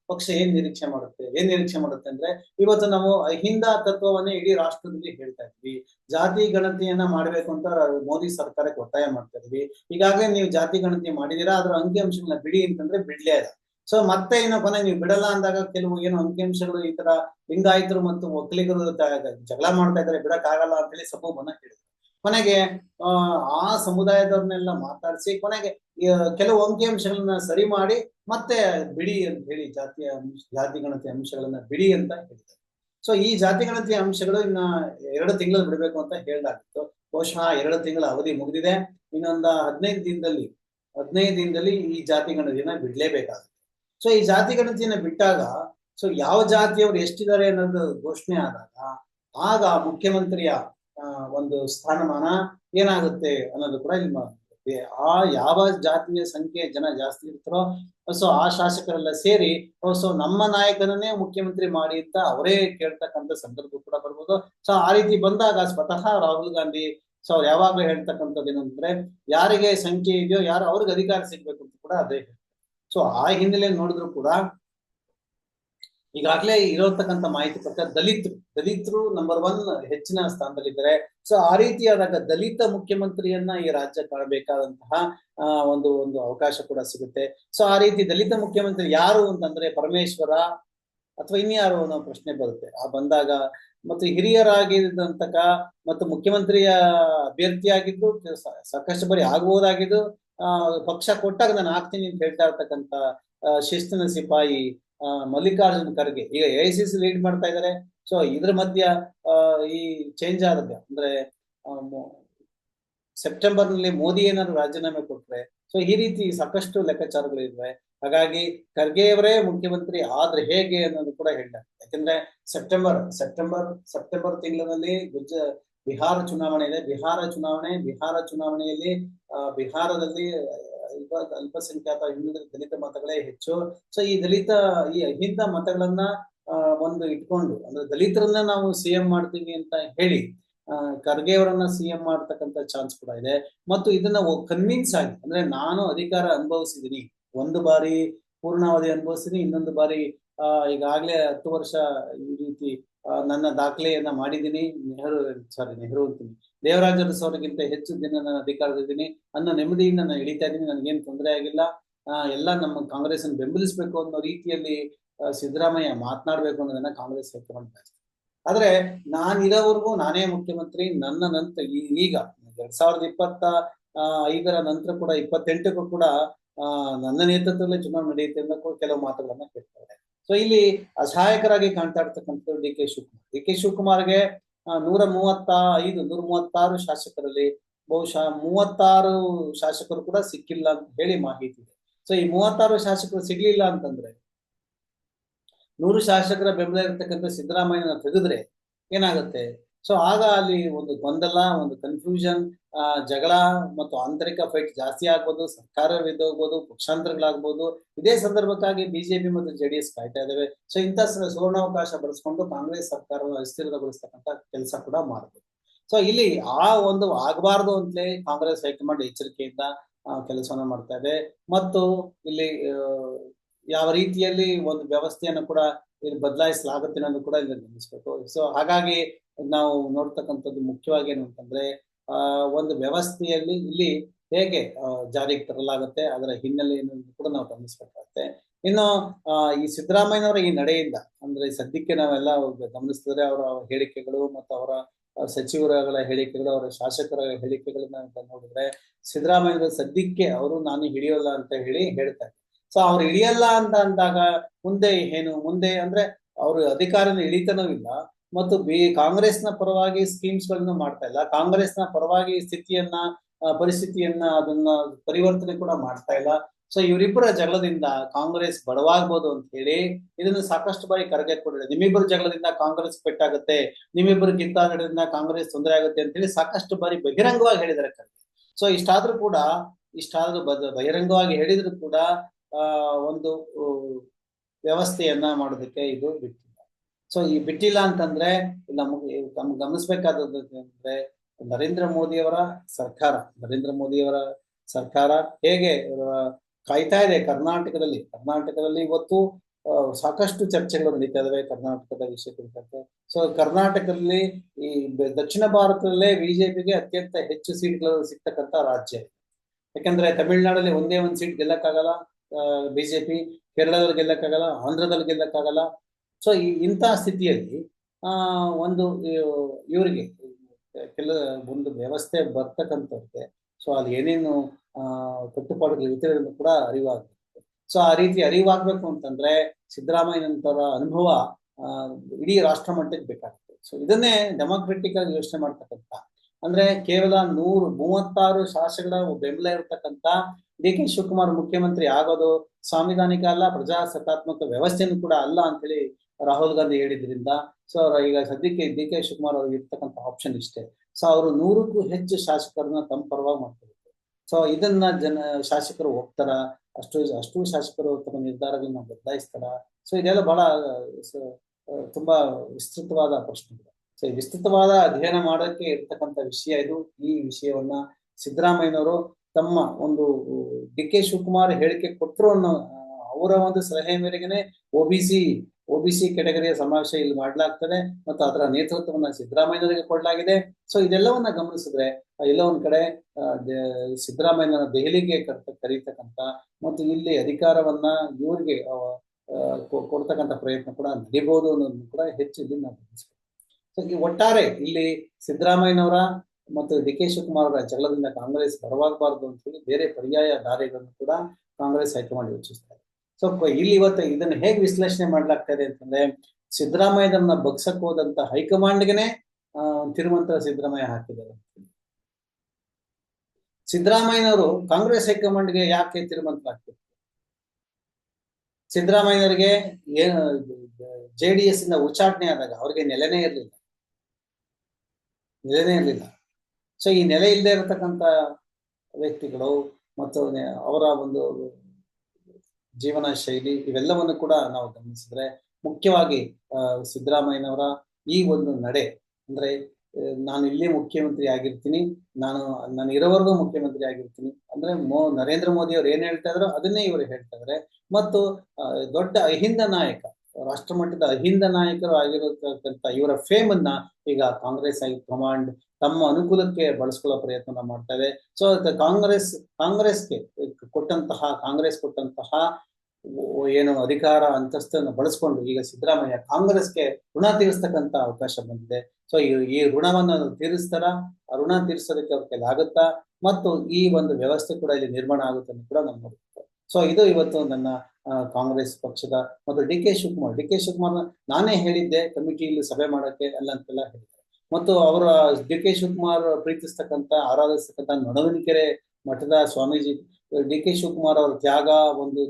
ಪಕ್ಷ ಏನ್ ನಿರೀಕ್ಷೆ ಮಾಡುತ್ತೆ? ಏನ್ ನಿರೀಕ್ಷೆ ಮಾಡುತ್ತೆ ಅಂದ್ರೆ, ಇವತ್ತು ನಾವು ಅಹಿಂದ ತತ್ವವನ್ನೇ ಇಡೀ ರಾಷ್ಟ್ರದಲ್ಲಿ ಹೇಳ್ತಾ ಇದ್ವಿ. ಜಾತಿ ಗಣತಿಯನ್ನ ಮಾಡ್ಬೇಕು ಅಂತ ಮೋದಿ ಸರ್ಕಾರಕ್ಕೆ ಒತ್ತಾಯ ಮಾಡ್ತಾ ಇದ್ವಿ. ಈಗಾಗಲೇ ನೀವು ಜಾತಿ ಗಣತಿ ಮಾಡಿದೀರಾ? ಅದ್ರ ಅಂಕಿಅಂಶಗಳನ್ನ ಬಿಡಿ ಅಂತಂದ್ರೆ ಬಿಡ್ಲೇ ಇಲ್ಲ. ಸೊ ಮತ್ತೆ ಏನೋ ಕೊನೆ ನೀವು ಬಿಡಲ್ಲ ಅಂದಾಗ ಕೆಲವು ಏನು ಅಂಕಿಅಂಶಗಳು ಈ ತರ ಲಿಂಗಾಯತರು ಮತ್ತು ಒಕ್ಕಲಿಗರು ಜಗಳ ಮಾಡ್ತಾ ಇದ್ದಾರೆ ಬಿಡಕ್ ಆಗಲ್ಲ ಅಂತ ಹೇಳಿ ಬನ್ನ ಹೇಳಿದ್ರು ಕೊನೆಗೆ, ಆ ಸಮುದಾಯದವ್ರನ್ನೆಲ್ಲ ಮಾತಾಡಿಸಿ ಕೊನೆಗೆ ಕೆಲವು ಅಂಕಿಅಂಶಗಳನ್ನ ಸರಿ ಮಾಡಿ ಮತ್ತೆ ಬಿಡಿ ಅಂತ ಹೇಳಿ ಜಾತಿಯ ಜಾತಿ ಗಣತಿ ಅಂಶಗಳನ್ನ ಬಿಡಿ ಅಂತ ಹೇಳಿದ್ದಾರೆ. ಸೊ ಈ ಜಾತಿ ಗಣತಿ ಅಂಶಗಳು ಇನ್ನ ಎರಡು ತಿಂಗಳು ಬಿಡಬೇಕು ಅಂತ ಹೇಳಲಾಗಿತ್ತು ಬಹುಶಃ ಎರಡು ತಿಂಗಳ ಅವಧಿ ಮುಗಿದಿದೆ. ಇನ್ನೊಂದ ಹದಿನೈದು ದಿನದಲ್ಲಿ ಹದಿನೈದು ದಿನದಲ್ಲಿ ಈ ಜಾತಿ ಗಣತಿಯನ್ನ ಬಿಡ್ಲೇಬೇಕಾಗುತ್ತೆ. ಸೊ ಈ ಜಾತಿ ಗಣತಿಯನ್ನ ಬಿಟ್ಟಾಗ ಸೊ ಯಾವ ಜಾತಿಯವರು ಎಷ್ಟಿದ್ದಾರೆ ಅನ್ನೋದು ಘೋಷಣೆ ಆದಾಗ, ಆಗ ಮುಖ್ಯಮಂತ್ರಿಯ ಒಂದು ಸ್ಥಾನಮಾನ ಏನಾಗುತ್ತೆ ಅನ್ನೋದು ಕೂಡ ಇಲ್ಲಿ ಆ ಯಾವ ಜಾತಿಯ ಸಂಖ್ಯೆ ಜನ ಜಾಸ್ತಿ ಇರ್ತಾರೋ ಸೊ ಆ ಶಾಸಕರೆಲ್ಲ ಸೇರಿ ಸೊ ನಮ್ಮ ನಾಯಕನನ್ನೇ ಮುಖ್ಯಮಂತ್ರಿ ಮಾಡಿ ಅಂತ ಅವರೇ ಕೇಳ್ತಕ್ಕಂಥ ಸಂದರ್ಭ ಕೂಡ ಬರ್ಬೋದು. ಸೊ ಆ ರೀತಿ ಬಂದಾಗ ಸ್ವತಃ ರಾಹುಲ್ ಗಾಂಧಿ ಸೊ ಯಾವಾಗ್ಲೂ ಹೇಳ್ತಕ್ಕಂಥದ್ದು ಏನಂದ್ರೆ, ಯಾರಿಗೆ ಸಂಖ್ಯೆ ಇದೆಯೋ, ಯಾರು ಅವ್ರಿಗೆ ಅಧಿಕಾರ ಸಿಗ್ಬೇಕು ಅಂತ ಕೂಡ ಅದೇ ಸೊ ಆ ಹಿನ್ನೆಲೆಯಲ್ಲಿ ನೋಡಿದ್ರು ಕೂಡ ಈಗಾಗಲೇ ಇರೋತಕ್ಕಂಥ ಮಾಹಿತಿ ಪ್ರಕಾರ ದಲಿತರು ದಲಿತರು ನಂಬರ್ ಒನ್ ಹೆಚ್ಚಿನ ಸ್ಥಾನದಲ್ಲಿದ್ದಾರೆ. ಸೊ ಆ ರೀತಿಯಾದಾಗ ದಲಿತ ಮುಖ್ಯಮಂತ್ರಿಯನ್ನ ಈ ರಾಜ್ಯ ಕಾಣಬೇಕಾದಂತಹ ಒಂದು ಒಂದು ಅವಕಾಶ ಕೂಡ ಸಿಗುತ್ತೆ. ಸೊ ಆ ರೀತಿ ದಲಿತ ಮುಖ್ಯಮಂತ್ರಿ ಯಾರು ಅಂತಂದ್ರೆ ಪರಮೇಶ್ವರ ಅಥವಾ ಇನ್ಯಾರು ಅನ್ನೋ ಪ್ರಶ್ನೆ ಬರುತ್ತೆ. ಆ ಬಂದಾಗ ಮತ್ತು ಹಿರಿಯರಾಗಿದ್ದಂತಕ ಮತ್ತು ಮುಖ್ಯಮಂತ್ರಿಯ ಅಭ್ಯರ್ಥಿಯಾಗಿದ್ದು ಸಾಕಷ್ಟು ಬಾರಿ ಆಗಬಹುದಾಗಿದ್ದು ಪಕ್ಷ ಕೊಟ್ಟಾಗ ನಾನು ಆಗ್ತೀನಿ ಅಂತ ಹೇಳ್ತಾ ಇರ್ತಕ್ಕಂಥ ಶಿಸ್ತಿನ ಸಿಪಾಯಿ ಮಲ್ಲಿಕಾರ್ಜುನ ಖರ್ಗೆ. ಈಗ A I C C lead ಮಾಡ್ತಾ ಇದ್ದಾರೆ ಸೊ ಇದ್ರ ಮಧ್ಯ ಈ ಚೇಂಜ್ ಆಗುತ್ತೆ. ಅಂದ್ರೆ ಸೆಪ್ಟೆಂಬರ್ನಲ್ಲಿ ಮೋದಿ ಏನಾದ್ರು ರಾಜೀನಾಮೆ ಕೊಟ್ರೆ ಸೊ ಈ ರೀತಿ ಸಾಕಷ್ಟು ಲೆಕ್ಕಾಚಾರಗಳು ಇದ್ವೆ. ಹಾಗಾಗಿ ಖರ್ಗೆಯವರೇ ಮುಖ್ಯಮಂತ್ರಿ ಆದ್ರೆ ಹೇಗೆ ಅನ್ನೋದು ಕೂಡ ಹೇಳ್ತಾರೆ. ಯಾಕಂದ್ರೆ ಸೆಪ್ಟೆಂಬರ್ ಸೆಪ್ಟೆಂಬರ್ ಸೆಪ್ಟೆಂಬರ್ ತಿಂಗಳಲ್ಲಿ ಗುಜ ಬಿಹಾರ ಚುನಾವಣೆ ಇದೆ. ಬಿಹಾರ ಚುನಾವಣೆ, ಬಿಹಾರ ಚುನಾವಣೆಯಲ್ಲಿ ಬಿಹಾರದಲ್ಲಿ ಅಲ್ಪ, ಅಲ್ಪಸಂಖ್ಯಾತ ಹಿಂದುಳಿದ ದಲಿತ ಮತಗಳೇ ಹೆಚ್ಚು. ಸೊ ಈ ದಲಿತ, ಈ ಅಹಿಂದ ಮತಗಳನ್ನ ಒಂದು ಇಟ್ಕೊಂಡು, ಅಂದ್ರೆ ದಲಿತರನ್ನ ನಾವು ಸಿಎಂ ಮಾಡ್ತೀವಿ ಅಂತ ಹೇಳಿ ಖರ್ಗೆ ಅವರನ್ನ ಸಿಎಂ ಮಾಡ್ತಕ್ಕಂತ ಚಾನ್ಸ್ ಕೂಡ ಇದೆ. ಮತ್ತು ಇದನ್ನ ಕನ್ವಿನ್ಸ್ ಆಗಿ, ಅಂದ್ರೆ ನಾನು ಅಧಿಕಾರ ಅನುಭವಿಸಿದೀನಿ. ಒಂದು ಬಾರಿ ಪೂರ್ಣಾವಧಿ ಅನುಭವಿಸಿದೀನಿ, ಇನ್ನೊಂದು ಬಾರಿ ಈಗಾಗಲೇ ಹತ್ತು ವರ್ಷ ಈ ರೀತಿ ನನ್ನ ದಾಖಲೆಯನ್ನ ಮಾಡಿದ್ದೀನಿ. ನೆಹರು ಸಾರಿ ನೆಹರು ಅಂತೀನಿ. ದೇವರಾಜ ಸೌರಗಿಂತ ಹೆಚ್ಚು ದಿನ ನನ್ನ ಅಧಿಕಾರದಿದ್ದೀನಿ ಅನ್ನೋ ನೆಮ್ಮದಿಯಿಂದ ನಾನು ಇಳಿತಾ ಇದ್ದೀನಿ. ನನಗೇನು ತೊಂದರೆ ಆಗಿಲ್ಲ. ಎಲ್ಲ ನಮ್ಮ ಕಾಂಗ್ರೆಸ್ ಅನ್ನು ಬೆಂಬಲಿಸಬೇಕು ಅನ್ನೋ ರೀತಿಯಲ್ಲಿ ಸಿದ್ದರಾಮಯ್ಯ ಮಾತನಾಡ್ಬೇಕು ಅನ್ನೋದನ್ನ ಕಾಂಗ್ರೆಸ್ ಬಯಸ್ತಾರೆ ಆದ್ರೆ ನಾನಿರೋವರೆಗೂ ನಾನೇ ಮುಖ್ಯಮಂತ್ರಿ. ನನ್ನ ನಂತರ ಈಗ ಎರಡ್ ಸಾವಿರದ ಇಪ್ಪತ್ತ ಐದರ ನಂತರ ಕೂಡ, ಇಪ್ಪತ್ತೆಂಟಕ್ಕೂ ಕೂಡ ನನ್ನ ನೇತೃತ್ವದಲ್ಲಿ ಚುನಾವಣೆ ನಡೆಯುತ್ತೆ ಅಂತ ಕೆಲವು ಮಾತುಗಳನ್ನ ಕೇಳ್ತಾರೆ. ಸೊ ಇಲ್ಲಿ ಅಸಹಾಯಕರಾಗಿ ಕಾಣ್ತಾ ಇರ್ತಕ್ಕಂಥದ್ದು D K Shivakumar. D K ಶಿವಕುಮಾರ್ಗೆ ನೂರ ಮೂವತ್ತ ಐದು ನೂರ ಮೂವತ್ತಾರು ಶಾಸಕರಲ್ಲಿ ಬಹುಶಃ ಮೂವತ್ತಾರು ಶಾಸಕರು ಕೂಡ ಸಿಕ್ಕಿಲ್ಲ ಅಂತ ಹೇಳಿ ಮಾಹಿತಿ ಇದೆ. ಸೊ ಈ ಮೂವತ್ತಾರು ಶಾಸಕರು ಸಿಗ್ಲಿಲ್ಲ ಅಂತಂದ್ರೆ, ನೂರು ಶಾಸಕರ ಬೆಂಬಲ ಇರತಕ್ಕಂಥ ಸಿದ್ದರಾಮಯ್ಯನ ತೆಗೆದ್ರೆ ಏನಾಗುತ್ತೆ? ಸೊ ಆಗ ಅಲ್ಲಿ ಒಂದು ಗೊಂದಲ, ಒಂದು ಕನ್ಫ್ಯೂಷನ್ ಜಗಳ ಮತ್ತು ಆಂತರಿಕ ಫೈಟ್ ಜಾಸ್ತಿ ಆಗ್ಬೋದು ಸರ್ಕಾರ ಹೋಗ್ಬೋದು ಪಕ್ಷಾಂತರಗಳಾಗ್ಬೋದು. ಇದೇ ಸಂದರ್ಭಕ್ಕಾಗಿ ಬಿಜೆಪಿ ಮತ್ತು ಜೆಡಿಎಸ್ ಕಾಯ್ತಾ ಇದಾವೆ. ಸೊ ಇಂಥ ಸುವರ್ಣಾವಕಾಶ ಬಳಸ್ಕೊಂಡು ಕಾಂಗ್ರೆಸ್ ಸರ್ಕಾರವನ್ನು ಅಸ್ಥಿರಗೊಳಿಸ್ತಕ್ಕಂಥ ಕೆಲಸ ಕೂಡ ಮಾಡಬಹುದು ಸೊ ಇಲ್ಲಿ ಆ ಒಂದು ಆಗಬಾರ್ದು ಅಂತಲೇ ಕಾಂಗ್ರೆಸ್ ಹೈಕಮಾಂಡ್ ಎಚ್ಚರಿಕೆಯಿಂದ ಕೆಲಸವನ್ನು ಮಾಡ್ತಾ ಇದೆ. ಮತ್ತು ಇಲ್ಲಿ ಯಾವ ರೀತಿಯಲ್ಲಿ ಒಂದು ವ್ಯವಸ್ಥೆಯನ್ನು ಕೂಡ ಇಲ್ಲಿ ಬದಲಾಯಿಸಲಾಗುತ್ತೆ ಅನ್ನೋದು ಕೂಡ ಇಲ್ಲಿ ಗಮನಿಸಬೇಕು. ಸೊ ಹಾಗಾಗಿ ನಾವು ನೋಡ್ತಕ್ಕಂಥದ್ದು ಮುಖ್ಯವಾಗಿ ಏನು ಅಂತಂದ್ರೆ ಆ, ಒಂದು ವ್ಯವಸ್ಥೆಯಲ್ಲಿ ಇಲ್ಲಿ ಹೇಗೆ ಜಾರಿಗೆ ತರಲಾಗುತ್ತೆ, ಅದರ ಹಿನ್ನೆಲೆಯನ್ನು ಕೂಡ ನಾವು ಗಮನಿಸ್ಬೇಕಾಗುತ್ತೆ. ಇನ್ನು ಈ ಸಿದ್ದರಾಮಯ್ಯನವರ ಈ ನಡೆಯಿಂದ, ಅಂದ್ರೆ ಸದ್ಯಕ್ಕೆ ನಾವೆಲ್ಲ ಗಮನಿಸಿದ್ರೆ ಅವರ ಹೇಳಿಕೆಗಳು ಮತ್ತು ಅವರ ಸಚಿವರುಗಳ ಹೇಳಿಕೆಗಳು, ಅವರ ಶಾಸಕರ ಹೇಳಿಕೆಗಳನ್ನ ಅಂತ ನೋಡಿದ್ರೆ ಸಿದ್ದರಾಮಯ್ಯ ಸದ್ಯಕ್ಕೆ ಅವರು ನಾನು ಹಿಡಿಯೋಲ್ಲ ಅಂತ ಹೇಳಿ ಹೇಳ್ತಾರೆ. ಸೊ, ಅವ್ರು ಹಿಡಿಯಲ್ಲ ಅಂತ ಅಂದಾಗ ಮುಂದೆ ಏನು, ಮುಂದೆ ಅಂದ್ರೆ ಅವರು ಅಧಿಕಾರನ ಹಿಡಿತನೂ ಇಲ್ಲ. ಮತ್ತು ಬಿ, ಕಾಂಗ್ರೆಸ್ನ ಪರವಾಗಿ ಸ್ಕೀಮ್ಸ್ಗಳನ್ನು ಮಾಡ್ತಾ ಇಲ್ಲ. ಕಾಂಗ್ರೆಸ್ನ ಪರವಾಗಿ ಸ್ಥಿತಿಯನ್ನ ಪರಿಸ್ಥಿತಿಯನ್ನ ಅದನ್ನ ಪರಿವರ್ತನೆ ಕೂಡ ಮಾಡ್ತಾ ಇಲ್ಲ. ಸೊ ಇವರಿಬ್ಬರ ಜಗಳದಿಂದ ಕಾಂಗ್ರೆಸ್ ಬಡವಾಗ್ಬೋದು ಅಂತ ಹೇಳಿ ಇದನ್ನ ಸಾಕಷ್ಟು ಬಾರಿ ಕರೆಗೆ ಕೊಡಿದೆ ನಿಮ್ಮಿಬ್ಬರ ಜಗಳದಿಂದ ಕಾಂಗ್ರೆಸ್ ಪೆಟ್ಟಾಗುತ್ತೆ. ನಿಮ್ಮಿಬ್ಬರು ಕಿತ್ತಾಟದಿಂದ ಕಾಂಗ್ರೆಸ್ ತೊಂದರೆ ಆಗುತ್ತೆ ಅಂತ ಹೇಳಿ ಸಾಕಷ್ಟು ಬಾರಿ ಬಹಿರಂಗವಾಗಿ ಹೇಳಿದ್ದಾರೆ ಕರೆಗೆ. ಸೊ ಇಷ್ಟಾದ್ರೂ ಕೂಡ, ಇಷ್ಟಾದ್ರೂ ಬಹಿರಂಗವಾಗಿ ಹೇಳಿದ್ರು ಕೂಡ ಒಂದು ವ್ಯವಸ್ಥೆಯನ್ನ ಮಾಡೋದಕ್ಕೆ ಇದು ಬಿಟ್ಟಿಲ್ಲ ಸೊ ಈ ಬಿಟ್ಟಿಲ್ಲ ಅಂತಂದ್ರೆ ನಮಗೆ ಗಮನಿಸಬೇಕಾದದ್ದು ಅಂದ್ರೆ ನರೇಂದ್ರ ಮೋದಿಯವರ ಸರ್ಕಾರ, ನರೇಂದ್ರ ಮೋದಿಯವರ ಸರ್ಕಾರ ಹೇಗೆ ಕಾಯ್ತಾ ಇದೆ ಕರ್ನಾಟಕದಲ್ಲಿ. ಕರ್ನಾಟಕದಲ್ಲಿ ಇವತ್ತು ಸಾಕಷ್ಟು ಚರ್ಚೆಗಳು ನಡೀತಾ ಇದಾವೆ ಕರ್ನಾಟಕದ ವಿಷಯ ಕುರಿತಂತೆ ಸೊ ಕರ್ನಾಟಕದಲ್ಲಿ ಈ ದಕ್ಷಿಣ ಭಾರತದಲ್ಲೇ ಬಿಜೆಪಿಗೆ ಅತ್ಯಂತ ಹೆಚ್ಚು ಸೀಟ್ಗಳು ಸಿಗ್ತಕ್ಕಂತ ರಾಜ್ಯ. ಯಾಕಂದ್ರೆ ತಮಿಳುನಾಡಲ್ಲಿ ಒಂದೇ ಒಂದ್ ಸೀಟ್ ಗೆಲ್ಲಕ್ಕಾಗಲ್ಲ ಬಿಜೆಪಿ. ಕೇರಳದಲ್ಲಿ ಗೆಲ್ಲಕ್ಕಾಗಲ್ಲ, ಆಂಧ್ರದಲ್ಲಿ ಗೆಲ್ಲಕ್ಕಾಗಲ್ಲ ಸೊ ಈ ಇಂತಹ ಸ್ಥಿತಿಯಲ್ಲಿ ಒಂದು ಇವ್- ಇವರಿಗೆ, ಕೆಲ ಒಂದು ವ್ಯವಸ್ಥೆ ಬರ್ತಕ್ಕಂಥವ್ರಿಗೆ, ಸೊ ಅಲ್ಲಿ ಏನೇನು ಕಟ್ಟುಪಾಡುಗಳು ಇರ್ತವೆ ಅನ್ನೋದು ಕೂಡ ಅರಿವಾಗಬೇಕು. ಸೊ, ಆ ರೀತಿ ಅರಿವಾಗಬೇಕು ಅಂತಂದ್ರೆ ಸಿದ್ದರಾಮಯ್ಯನಂತರ ಅನುಭವ ಇಡೀ ರಾಷ್ಟ್ರ ಮಟ್ಟಕ್ಕೆ ಬೇಕಾಗುತ್ತೆ ಸೊ, ಇದನ್ನೇ ಡೆಮೋಕ್ರೆಟಿಕ್ ಆಗಿ ಯೋಚನೆ ಮಾಡ್ತಕ್ಕಂಥ ಅಂದ್ರೆ ಕೇವಲ ನೂರು, ಮೂವತ್ತಾರು ಶಾಸಕರ ಬೆಂಬಲ ಇರತಕ್ಕಂತ ಡಿ ಕೆ ಶಿವಕುಮಾರ್ ಮುಖ್ಯಮಂತ್ರಿ ಆಗೋದು ಸಾಂವಿಧಾನಿಕ ಅಲ್ಲ, ಪ್ರಜಾಸತ್ತಾತ್ಮಕ ವ್ಯವಸ್ಥೆನೂ ಕೂಡ ಅಲ್ಲ ಅಂತ ಹೇಳಿ ರಾಹುಲ್ ಗಾಂಧಿ ಹೇಳಿದ್ರಿಂದ. ಸೊ ಈಗ ಸದ್ಯಕ್ಕೆ ಡಿ ಕೆ ಶಿವಕುಮಾರ್ ಅವ್ರಿಗೆ ಇರ್ತಕ್ಕಂಥ ಆಪ್ಷನ್ ಇಷ್ಟೇ. ಸೊ ಅವರು ನೂರಕ್ಕೂ ಹೆಚ್ಚು ಶಾಸಕರನ್ನ ತಮ್ಮ ಪರವಾಗಿ ಮಾಡ್ತಾರೆ ಸೊ ಇದನ್ನ ಜನ, ಶಾಸಕರು ಹೋಗ್ತಾರ ಅಷ್ಟು ಅಷ್ಟು ಶಾಸಕರು ತಮ್ಮ ನಿರ್ಧಾರಗಳನ್ನ ಬದಲಾಯಿಸ್ತಾರ? ಸೊ ಇದೆಲ್ಲ ಬಹಳ ತುಂಬಾ ವಿಸ್ತೃತವಾದ ಪ್ರಶ್ನೆಗಳು ಸೊ ವಿಸ್ತೃತವಾದ ಅಧ್ಯಯನ ಮಾಡೋಕ್ಕೆ ಇರ್ತಕ್ಕಂಥ ವಿಷಯ ಇದು. ಈ ವಿಷಯವನ್ನ ಸಿದ್ದರಾಮಯ್ಯನವರು ತಮ್ಮ ಒಂದು ಡಿ ಕೆ ಶಿವಕುಮಾರ್ ಹೇಳಿಕೆ ಕೊಟ್ಟರು ಅನ್ನೋ ಅವರ ಒಂದು ಸಲಹೆ ಮೇರೆಗೆನೆ ಬಿ ಸಿ ಕೆಟಗರಿಯ ಸಮಾವೇಶ ಇಲ್ಲಿ ಮಾಡಲಾಗ್ತದೆ ಮತ್ತು ಅದರ ನೇತೃತ್ವವನ್ನ ಸಿದ್ದರಾಮಯ್ಯನವರಿಗೆ ಕೊಡಲಾಗಿದೆ. ಸೊ ಇದೆಲ್ಲವನ್ನ ಗಮನಿಸಿದ್ರೆ ಎಲ್ಲ ಒಂದು ಕಡೆ ಸಿದ್ದರಾಮಯ್ಯನ ದೆಹಲಿಗೆ ಕರ್ತ ಕರೀತಕ್ಕಂತ ಮತ್ತು ಇಲ್ಲಿ ಅಧಿಕಾರವನ್ನ ಇವರಿಗೆ ಕೊಡ್ತಕ್ಕಂಥ ಪ್ರಯತ್ನ ಕೂಡ ನಡೀಬಹುದು ಅನ್ನೋದನ್ನು ಕೂಡ ಹೆಚ್ಚು ಇಲ್ಲಿ ನಾವು ಸೊ ಈ ಒಟ್ಟಾರೆ ಇಲ್ಲಿ ಸಿದ್ದರಾಮಯ್ಯನವರ ಮತ್ತು ಡಿ ಕೆ ಶಿವಕುಮಾರ್ ಜಗಳದಿಂದ ಕಾಂಗ್ರೆಸ್ ಬರವಾಗಬಾರದು ಅಂತ ಹೇಳಿ ಬೇರೆ ಪರ್ಯಾಯ ದಾರಿಗಳನ್ನು ಕೂಡ ಕಾಂಗ್ರೆಸ್ ಹೈಕಮಾಂಡ್ ಯೋಚಿಸ್ತಾರೆ ಸೊ ಇಲ್ಲಿ ಇವತ್ತು ಇದನ್ನ ಹೇಗೆ ವಿಶ್ಲೇಷಣೆ ಮಾಡ್ಲಾಗ್ತಾ ಇದೆ ಅಂತಂದ್ರೆ ಸಿದ್ದರಾಮಯ್ಯನನ್ನ ಬಗ್ಸಕ್ ಹೋದಂತ ಹೈಕಮಾಂಡ್ಗೆನೆ ತಿರುವಂತರ ಸಿದ್ದರಾಮಯ್ಯ ಹಾಕಿದ್ದಾರೆ ಸಿದ್ದರಾಮಯ್ಯನವರು ಕಾಂಗ್ರೆಸ್ ಹೈಕಮಾಂಡ್ಗೆ ಯಾಕೆ ತಿರುಮಂತ್ರ ಹಾಕ್ತಿದ್ರು ಸಿದ್ದರಾಮಯ್ಯನವರಿಗೆ ಜೆ ಡಿ ಎಸ್ ಇಂದ ಉಚ್ಚಾಟನೆ ಆದಾಗ ಅವ್ರಿಗೆ ನೆಲೆನೇ ಇರಲಿಲ್ಲ. ನೆಲೆನೇ ಇರಲಿಲ್ಲ. ಸೊ ಈ ನೆಲೆ ಇಲ್ಲದೆ ಇರತಕ್ಕಂತ ವ್ಯಕ್ತಿಗಳು ಮತ್ತು ಅವರ ಒಂದು ಜೀವನ ಶೈಲಿ ಇವೆಲ್ಲವನ್ನು ಕೂಡ ನಾವು ಗಮನಿಸಿದ್ರೆ, ಮುಖ್ಯವಾಗಿ ಸಿದ್ದರಾಮಯ್ಯನವರ ಈ ಒಂದು ನಡೆ, ಅಂದ್ರೆ ನಾನು ಇಲ್ಲೇ ಮುಖ್ಯಮಂತ್ರಿ ಆಗಿರ್ತೀನಿ, ನಾನು ನಾನು ಇರೋವರೆಗೂ ಮುಖ್ಯಮಂತ್ರಿ ಆಗಿರ್ತೀನಿ, ಅಂದ್ರೆ, ಮೋ, ನರೇಂದ್ರ ಮೋದಿ ಅವ್ರು ಏನ್ ಹೇಳ್ತಾ ಇದ್ರು ಅದನ್ನೇ ಇವರು ಹೇಳ್ತಾ ಇದಾರೆ. ಮತ್ತು ದೊಡ್ಡ ಅಹಿಂದ ನಾಯಕ ರಾಷ್ಟ್ರ ಮಟ್ಟದ ಅಹಿಂದ ನಾಯಕರು ಆಗಿರತಕ್ಕಂಥ ಇವರ ಫೇಮ್ ಅನ್ನ ಈಗ ಕಾಂಗ್ರೆಸ್ ಹೈಕಮಾಂಡ್ ತಮ್ಮ ಅನುಕೂಲಕ್ಕೆ ಬಳಸ್ಕೊಳ್ಳೋ ಪ್ರಯತ್ನ ಮಾಡ್ತಾ ಇದೆ ಸೊ ಕಾಂಗ್ರೆಸ್, ಕಾಂಗ್ರೆಸ್ಗೆ ಕೊಟ್ಟಂತಹ, ಕಾಂಗ್ರೆಸ್ ಕೊಟ್ಟಂತಹ ಏನು ಅಧಿಕಾರ ಅಂತಸ್ತನ್ನು ಬಳಸ್ಕೊಂಡು ಈಗ ಸಿದ್ದರಾಮಯ್ಯ ಕಾಂಗ್ರೆಸ್ಗೆ ಋಣ ತೀರಿಸ್ತಕ್ಕಂತ ಅವಕಾಶ ಬಂದಿದೆ. ಸೊ ಈ ಋಣವನ್ನು ತೀರಿಸ್ತಾರ ಋಣ ತೀರಿಸೋದಕ್ಕೆ ಅವ್ರ ಕೈಲಿ ಆಗುತ್ತಾ? ಮತ್ತು ಈ ಒಂದು ವ್ಯವಸ್ಥೆ ಕೂಡ ಇಲ್ಲಿ ನಿರ್ಮಾಣ ಆಗುತ್ತೆ ಕೂಡ ನಾವು ನೋಡುತ್ತೆ ಸೊ ಇದು ಇವತ್ತು ನನ್ನ ಕಾಂಗ್ರೆಸ್ ಪಕ್ಷದ ಮತ್ತು D K Shivakumar. D K Shivakumar ನಾನೇ ಹೇಳಿದ್ದೆ, ಕಮಿಟಿಯಲ್ಲಿ ಸಭೆ ಮಾಡಕ್ಕೆ ಅಲ್ಲ ಅಂತೆಲ್ಲ ಹೇಳಿದ್ದಾರೆ. ಮತ್ತು ಅವರ, ಡಿ ಕೆ ಶಿವಕುಮಾರ್ ಪ್ರೀತಿಸ್ತಕ್ಕಂಥ, ಆರಾಧಿಸ್ತಕ್ಕಂಥ ನಡವಣಿಕೆರೆ ಮಠದ ಸ್ವಾಮೀಜಿ, ಡಿ ಕೆ ಶಿವಕುಮಾರ್ ಅವರ ತ್ಯಾಗ, ಒಂದು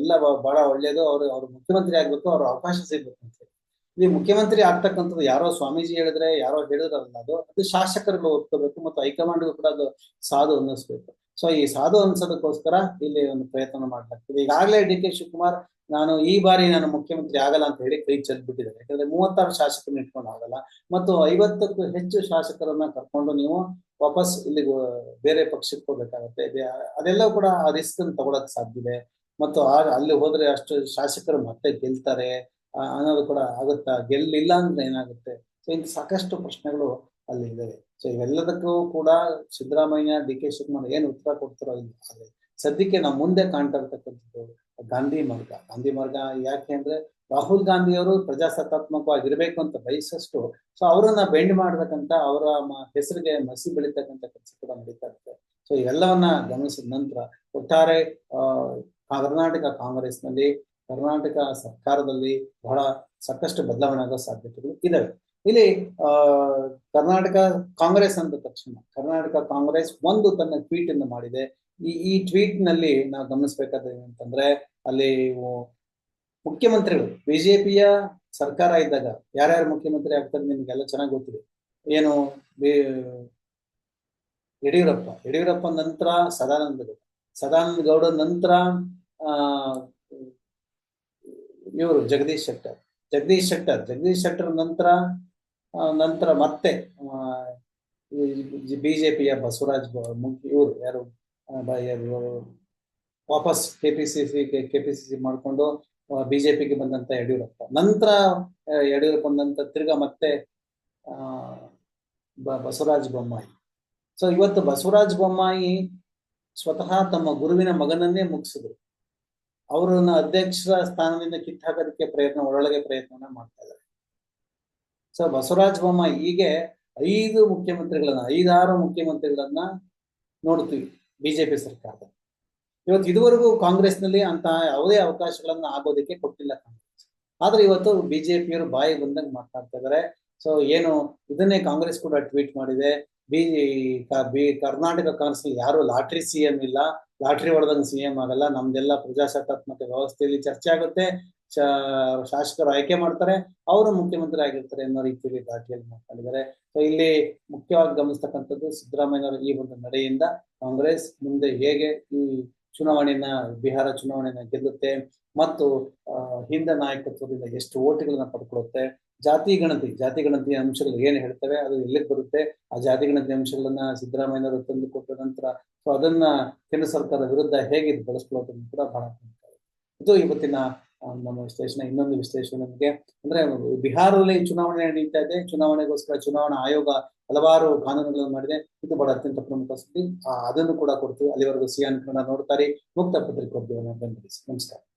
ಎಲ್ಲ ಬಹಳ ಒಳ್ಳೇದು ಅವರು, ಅವ್ರ ಮುಖ್ಯಮಂತ್ರಿ ಆಗ್ಬೇಕು, ಅವ್ರ ಅವಕಾಶ ಸಿಗ್ಬೇಕು ಅಂತ ಹೇಳಿ. ಇಲ್ಲಿ ಮುಖ್ಯಮಂತ್ರಿ ಆಗ್ತಕ್ಕಂಥದ್ದು ಯಾರೋ ಸ್ವಾಮೀಜಿ ಹೇಳಿದ್ರೆ, ಯಾರೋ ಹೇಳಿದ್ರಲ್ಲ ಅದು ಅದು ಶಾಸಕರುಗಳು ಒಪ್ಕೋಬೇಕು ಮತ್ತು ಹೈಕಮಾಂಡ್ಗೂ ಕೂಡ ಅದು ಸಾಧು ಅನ್ನಿಸ್ಬೇಕು. ಸೊ ಈ ಸಾಧು ಅನ್ಸೋದಕ್ಕೋಸ್ಕರ ಇಲ್ಲಿ ಒಂದು ಪ್ರಯತ್ನ ಮಾಡ್ಲಾಗ್ತದೆ. ಈಗಾಗಲೇ ಡಿ ಕೆ ಶಿವಕುಮಾರ್, ನಾನು ಈ ಬಾರಿ ನಾನು ಮುಖ್ಯಮಂತ್ರಿ ಆಗಲ್ಲ ಅಂತ ಹೇಳಿ ಕೈ ಚೆಲ್ಬಿಟ್ಟಿದ್ದಾರೆ. ಯಾಕಂದ್ರೆ ಮೂವತ್ತಾರು ಶಾಸಕರನ್ನ ಇಟ್ಕೊಂಡು ಆಗಲ್ಲ. ಮತ್ತು ಐವತ್ತಕ್ಕೂ ಹೆಚ್ಚು ಶಾಸಕರನ್ನ ಕರ್ಕೊಂಡು ನೀವು ವಾಪಸ್ ಇಲ್ಲಿ ಬೇರೆ ಪಕ್ಷಕ್ಕೆ ಹೋಗ್ಬೇಕಾಗತ್ತೆ. ಅದೆಲ್ಲ ಕೂಡ ಆ ರಿಸ್ಕ್ ತಗೊಳಕ್ ಸಾಧ್ಯ ಇದೆ. ಮತ್ತು ಆ, ಅಲ್ಲಿ ಹೋದ್ರೆ ಅಷ್ಟು ಶಾಸಕರು ಮತ್ತೆ ಗೆಲ್ತಾರೆ ಅನ್ನೋದು ಕೂಡ ಆಗುತ್ತಾ? ಗೆಲ್ಲಿಲ್ಲ ಅಂದ್ರೆ ಏನಾಗುತ್ತೆ? ಸೊ ಇಂಥ ಸಾಕಷ್ಟು ಪ್ರಶ್ನೆಗಳು ಅಲ್ಲಿ ಇದಾವೆ. ಸೊ ಇವೆಲ್ಲದಕ್ಕೂ ಕೂಡ ಸಿದ್ದರಾಮಯ್ಯ, ಡಿ ಕೆ ಶಿವಕುಮಾರ್ ಏನು ಉತ್ತರ ಕೊಡ್ತಾರೋ ಇಲ್ಲ. ಸದ್ಯಕ್ಕೆ ನಾವು ಮುಂದೆ ಕಾಣ್ತಾ ಇರ್ತಕ್ಕಂಥದ್ದು ಗಾಂಧಿ ಮಾರ್ಗ. ಗಾಂಧಿ ಮಾರ್ಗ ಯಾಕೆ ಅಂದ್ರೆ ರಾಹುಲ್ ಗಾಂಧಿ ಅವರು ಪ್ರಜಾಸತ್ತಾತ್ಮಕವಾಗಿರ್ಬೇಕು ಅಂತ ಬಯಸಷ್ಟು ಸೊ ಅವರನ್ನ ಬೆಂಡ್ ಮಾಡ್ಬೇಕಂತ ಅವರ ಹೆಸರಿಗೆ ಮಸಿ ಬೆಳಿತಕ್ಕಂತ ಕೆಲಸ ಕೂಡ ನಡೀತಾ ಇರುತ್ತೆ. ಸೊ ಇವೆಲ್ಲವನ್ನ ಗಮನಿಸಿದ ನಂತರ ಒಟ್ಟಾರೆ, ಆ, ಕರ್ನಾಟಕ ಕಾಂಗ್ರೆಸ್ನಲ್ಲಿ, ಕರ್ನಾಟಕ ಸರ್ಕಾರದಲ್ಲಿ ಬಹಳ ಸಾಕಷ್ಟು ಬದಲಾವಣೆ ಆಗೋ ಸಾಧ್ಯತೆಗಳು ಇದಾವೆ. ಇಲ್ಲಿ ಕರ್ನಾಟಕ ಕಾಂಗ್ರೆಸ್ ಅಂದ ತಕ್ಷಣ, ಕರ್ನಾಟಕ ಕಾಂಗ್ರೆಸ್ ಒಂದು ತನ್ನ ಟ್ವೀಟ್ ಅನ್ನು ಮಾಡಿದೆ. ಈ ಈ ಟ್ವೀಟ್ನಲ್ಲಿ ನಾವು ಗಮನಿಸಬೇಕಾದ ಏನಂತಂದ್ರೆ, ಅಲ್ಲಿ ಮುಖ್ಯಮಂತ್ರಿಗಳು ಬಿಜೆಪಿಯ ಸರ್ಕಾರ ಇದ್ದಾಗ ಯಾರ್ಯಾರು ಮುಖ್ಯಮಂತ್ರಿ ಆಗ್ತಾರೆ ನಿಮ್ಗೆಲ್ಲ ಚೆನ್ನಾಗಿ ಗೊತ್ತಿದೆ. ಏನು ಯಡಿಯೂರಪ್ಪ. ಯಡಿಯೂರಪ್ಪ ನಂತರ ಸದಾನಂದ ಗೌಡ. ಸದಾನಂದ ಗೌಡ ನಂತರ, ಆ, ಇವರು ಜಗದೀಶ್ ಶೆಟ್ಟರ್. ಜಗದೀಶ್ ಶೆಟ್ಟರ್. ಜಗದೀಶ್ ಶೆಟ್ಟರ್ ನಂತರ ನಂತರ ಮತ್ತೆ ಬಿಜೆಪಿಯ ಬಸವರಾಜ್ ಇವರು ಯಾರು? ವಾಪಸ್ ಕೆಪಿಸಿಸಿ ಕೆಪಿಸಿಸಿ ಮಾಡಿಕೊಂಡು ಬಿಜೆಪಿಗೆ ಬಂದಂತ ಯಡಿಯೂರಪ್ಪ. ನಂತರ ಯಡಿಯೂರಪ್ಪ ಬಂದಂತ ತಿರ್ಗಾ ಮತ್ತೆ ಬಸವರಾಜ ಬೊಮ್ಮಾಯಿ. ಸೊ ಇವತ್ತು ಬಸವರಾಜ ಬೊಮ್ಮಾಯಿ ಸ್ವತಃ ತಮ್ಮ ಗುರುವಿನ ಮಗನನ್ನೇ ಮುಗಿಸಿದ್ರು. ಅವರನ್ನ ಅಧ್ಯಕ್ಷರ ಸ್ಥಾನದಿಂದ ಕಿತ್ತಾಕೋದಕ್ಕೆ ಪ್ರಯತ್ನ, ಒಳಗೆ ಪ್ರಯತ್ನ ಮಾಡ್ತಾ ಇದ್ದಾರೆ. ಸೊ ಬಸವರಾಜ ಬೊಮ್ಮಾಯಿ ಹೀಗೆ ಐದು ಮುಖ್ಯಮಂತ್ರಿಗಳನ್ನ, ಐದಾರು ಮುಖ್ಯಮಂತ್ರಿಗಳನ್ನ ನೋಡ್ತೀವಿ ಬಿಜೆಪಿ ಸರ್ಕಾರದ ಇವತ್ತು ಇದುವರೆಗೂ ಕಾಂಗ್ರೆಸ್ನಲ್ಲಿ ಅಂತಹ ಯಾವುದೇ ಅವಕಾಶಗಳನ್ನ ಆಗೋದಕ್ಕೆ ಕೊಟ್ಟಿಲ್ಲ ಕಾಂಗ್ರೆಸ್. ಆದ್ರೆ ಇವತ್ತು ಬಿಜೆಪಿಯವರು ಬಾಯಿ ಬಂದಂಗೆ ಮಾತಾಡ್ತಾ ಇದ್ದಾರೆ ಸೊ ಏನು ಇದನ್ನೇ ಕಾಂಗ್ರೆಸ್ ಕೂಡ ಟ್ವೀಟ್ ಮಾಡಿದೆ. ಬಿ ಬಿ, ಕರ್ನಾಟಕ ಕಾಂಗ್ರೆಸ್ ಯಾರು ಲಾಟ್ರಿ ಸಿ ಎಂ ಇಲ್ಲ, ಲಾಟ್ರಿ ಹೊಡೆದಂಗೆ ಸಿ ಎಂ ಆಗಲ್ಲ, ನಮ್ದೆಲ್ಲ ಪ್ರಜಾಸತ್ತಾತ್ಮಕ ವ್ಯವಸ್ಥೆಯಲ್ಲಿ ಚರ್ಚೆ ಆಗುತ್ತೆ. ಶಾಸಕರು ಆಯ್ಕೆ ಮಾಡ್ತಾರೆ, ಅವರು ಮುಖ್ಯಮಂತ್ರಿ ಆಗಿರ್ತಾರೆ ಅನ್ನೋ ರೀತಿಯಲ್ಲಿ ಘಾಟಿಯಲ್ಲಿ ಮಾತನಾಡಿದ್ದಾರೆ ಸೊ ಇಲ್ಲಿ ಮುಖ್ಯವಾಗಿ ಗಮನಿಸ್ತಕ್ಕಂಥದ್ದು ಸಿದ್ದರಾಮಯ್ಯನವರ ಈ ಒಂದು ನಡೆಯಿಂದ ಕಾಂಗ್ರೆಸ್ ಮುಂದೆ ಹೇಗೆ ಈ ಚುನಾವಣೆಯನ್ನ ಬಿಹಾರ ಚುನಾವಣೆಯನ್ನ ಗೆಲ್ಲುತ್ತೆ ಮತ್ತು ಹಿಂದೆ ನಾಯಕತ್ವದಿಂದ ಎಷ್ಟು ಓಟುಗಳನ್ನ ಪಡ್ಕೊಳ್ಳುತ್ತೆ ಜಾತಿ ಗಣತಿ ಜಾತಿ ಗಣತಿ ಅಂಶಗಳು ಏನ್ ಹೇಳ್ತವೆ, ಅದು ಎಲ್ಲಿಗೆ ಬರುತ್ತೆ, ಆ ಜಾತಿ ಗಣತಿ ಅಂಶಗಳನ್ನ ಸಿದ್ದರಾಮಯ್ಯನವರು ತಂದು ಕೊಟ್ಟ ನಂತರ, ಸೊ, ಅದನ್ನ ಕೇಂದ್ರ ಸರ್ಕಾರದ ವಿರುದ್ಧ ಹೇಗೆ ಬಳಸ್ಕೊಳ್ಳೋದನ್ನು ಕೂಡ ಬಹಳ ಇದು ಇವತ್ತಿನ ನಮ್ಮ ವಿಶ್ಲೇಷಣೆ ಇನ್ನೊಂದು ವಿಶ್ಲೇಷಣೆ ನಮಗೆ. ಅಂದ್ರೆ ಬಿಹಾರದಲ್ಲಿ ಚುನಾವಣೆ ನಡೀತಾ ಇದೆ. ಚುನಾವಣೆಗೋಸ್ಕರ ಚುನಾವಣಾ ಆಯೋಗ ಹಲವಾರು ಕಾನೂನುಗಳನ್ನು ಮಾಡಿದೆ. ಇದು ಬಹಳ ಅತ್ಯಂತ ಪ್ರಮುಖ ಸುದ್ದಿ. ಅದನ್ನು ಕೂಡ ಕೊಡ್ತೀವಿ. ಅಲ್ಲಿವರೆಗೂ ಸಿಯಾನ್ ಕನ್ನಡ ನೋಡ್ತಾರೆ ಮುಕ್ತ ಪತ್ರಿಕೋದ್ಯಮ ಬೆಂಬಲಿಸಿ ನಮಸ್ಕಾರ.